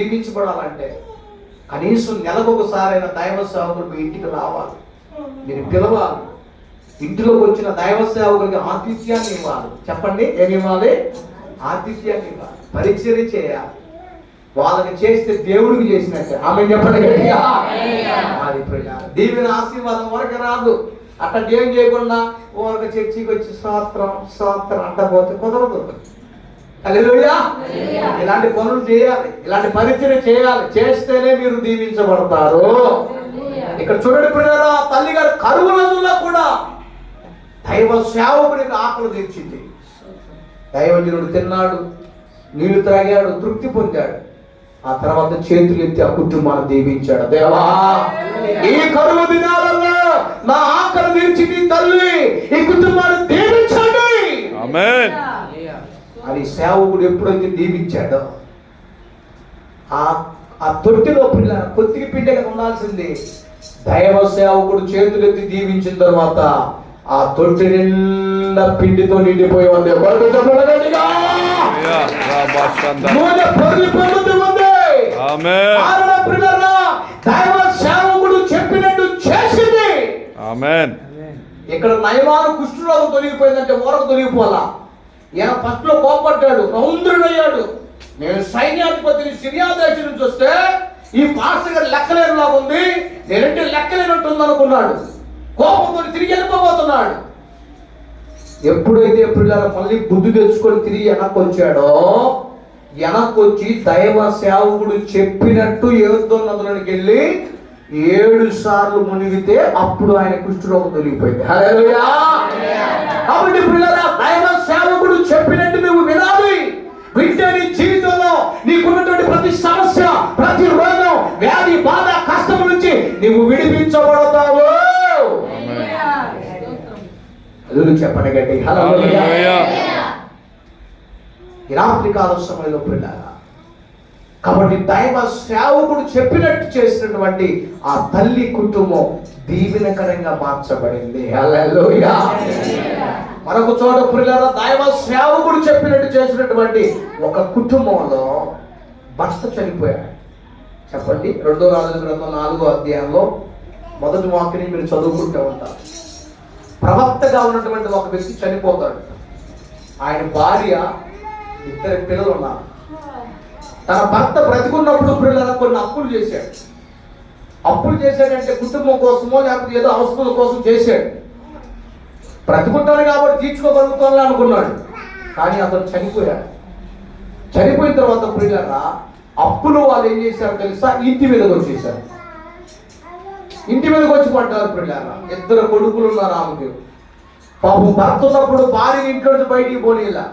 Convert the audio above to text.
దీవించబడాలంటే కనీసం నెలకు ఒకసారైనా దైవ సేవకులు మీ ఇంటికి రావాలి. మీరు పిలవాలి. ఇంటిలోకి వచ్చిన దైవ సేవకులకి ఆతిథ్యాన్ని ఇవ్వాలి. చెప్పండి ఏమి ఇవ్వాలి? ఆతిథ్యాన్ని ఇవ్వాలి. పరిచర్య చేయాలి. వాళ్ళకి చేస్తే దేవుడికి చేసినట్టే. ఆమె చెప్పండి. అది దీవెన ఆశీర్వాదం వరకు రాదు. అట్లా ఏం చేయకుండా ఊరక చర్చికి వచ్చి శాస్త్రం శాస్త్రం అంట పోతే కుదరదు. హల్లెలూయా. ఇలాంటి పనులు చేయాలి? ఇలాంటి పరిచయం చేయాలి? చేస్తేనే మీరు దీవించబడతారు. ఇక్కడ చూడండి పిల్లరా తల్లి గారు కరువు రోజుల్లో కూడా దైవ సేవకునికి ఆకలి తీర్చింది. దైవజనుడు తిన్నాడు నీళ్ళు త్రాగాడు తృప్తి పొందాడు. ఆ తర్వాత చేతులు ఎత్తి ఆ కుటుంబాన్ని దీవించాడు. దేవా ఈ కరువు దినాలలో నా ఆకలి తీర్చింది తల్లి. ఈ కుటుంబాన్ని దీవించండి. ఆమేన్. అని సేవకుడు ఎప్పుడైతే దీవించాడో ఆ ఆ తొట్టిలో పిల్ల కొద్దిగా పిండిగా ఉండాల్సింది. దైవ సేవకుడు చేతులెత్తి దీవించిన తర్వాత ఆ తొట్టి నిండా పిండితో నిండిపోయి ఉంది. దైవ సేవకుడు చెప్పినట్టు చేసింది. ఆమేన్. ఇక్కడ నయమాను కుష్ఠరోగం తొలగిపోయిందంటే ఊరకు తొలగిపోవాలా? ఈయన ఫస్ట్లో కోపడ్డాడు రౌంద్రుడయ్యాడు. నేను సైన్యాధిపతిని సిరియా దేశం నుంచి వస్తే ఈ పాస్టర్ గారు లెక్కలేనులాగా ఉంది. నేనంటే లెక్కలేనట్టుంది అనుకున్నాడు. కోపంతో తిరిగి వెళ్ళిపోబోతున్నాడు. ఎప్పుడైతే ఎప్పుడు మళ్ళీ బుద్ధి తెచ్చుకొని తిరిగి వెనక్కి వచ్చాడో వెనక్కి వచ్చి దైవ సేవకుడు చెప్పినట్టు ఏదో వెళ్ళి ఏడు సార్లు మునిగితే అప్పుడు ఆయన కుష్ఠరోగం తొలగిపోయింది. హలో నువ్వు విడిపించబడతావు. చెప్పండి గట్టి. హల్లెలూయా. హల్లెలూయా. ఈ రాత్రి కాల సమయంలో పిల్లారా కాబట్టి దైవ సేవకుడు చెప్పినట్టు చేసినటువంటి ఆ తల్లి కుటుంబం దీవెనకరంగా మార్చబడింది. హల్లెలూయా. మరొక చోట పిల్లల దైవ సేవకుడు చెప్పినట్టు చేసినటువంటి ఒక కుటుంబంలో భర్త చనిపోయాడు. చెప్పండి. రెండో రాజు గ్రంథం నాలుగో అధ్యాయంలో మొదటి వాక్యని మీరు చదువుకుంటూ ఉంటారు. ప్రవక్తగా ఉన్నటువంటి ఒక వ్యక్తి చనిపోతాడు. ఆయన భార్య ఇద్దరు పిల్లలు ఉన్నారు. తన భర్త బ్రతికున్నప్పుడు పిల్లల కొన్ని అప్పులు చేశాడు. అప్పులు చేశాడంటే కుటుంబం కోసమో లేకపోతే ఏదో అవసరం కోసం చేశాడు. బ్రతుకుంటాను కాబట్టి తీర్చుకోగలుగుతాను అనుకున్నాడు. కానీ అతను చనిపోయాడు. చనిపోయిన తర్వాత పిల్లల అప్పులు వాళ్ళు ఏం చేశారు తెలుసా? ఇంటి మీదకి వచ్చేసారు ఇంటి మీదకి వచ్చి పడ్డారు పిల్లారా ఇద్దరు కొడుకులు ఉన్నారు ఆమెకు. పాపం భర్త ఉన్నప్పుడు భార్య ఇంట్లో బయటికి పోనీలా.